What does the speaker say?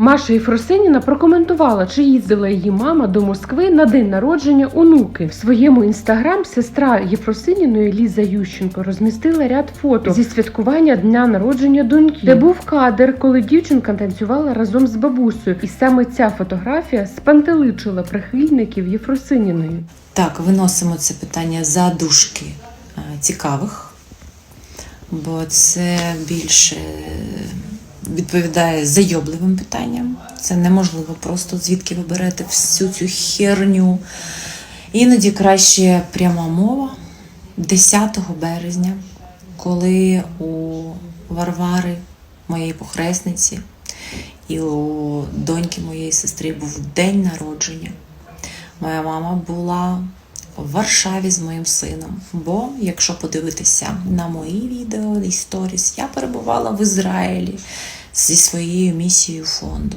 Маша Єфросиніна прокоментувала, чи їздила її мама до Москви на день народження онуки. В своєму інстаграм сестра Єфросиніної Ліза Ющенко розмістила ряд фото зі святкування дня народження доньки, де був кадр, коли дівчинка танцювала разом з бабусею. І саме ця фотографія спантеличила прихильників Єфросиніної. Так, виносимо це питання за дужки е, цікавих, бо це більше відповідає зайобливим питанням. Це неможливо просто звідки ви берете всю цю херню. Іноді краще пряма мова 10 березня, коли у Варвари, моєї похресниці, і у доньки моєї сестри був день народження. Моя мама була в Варшаві з моїм сином. Бо, якщо подивитися на мої відео і сторіс, я перебувала в Ізраїлі зі своєю місією фонду.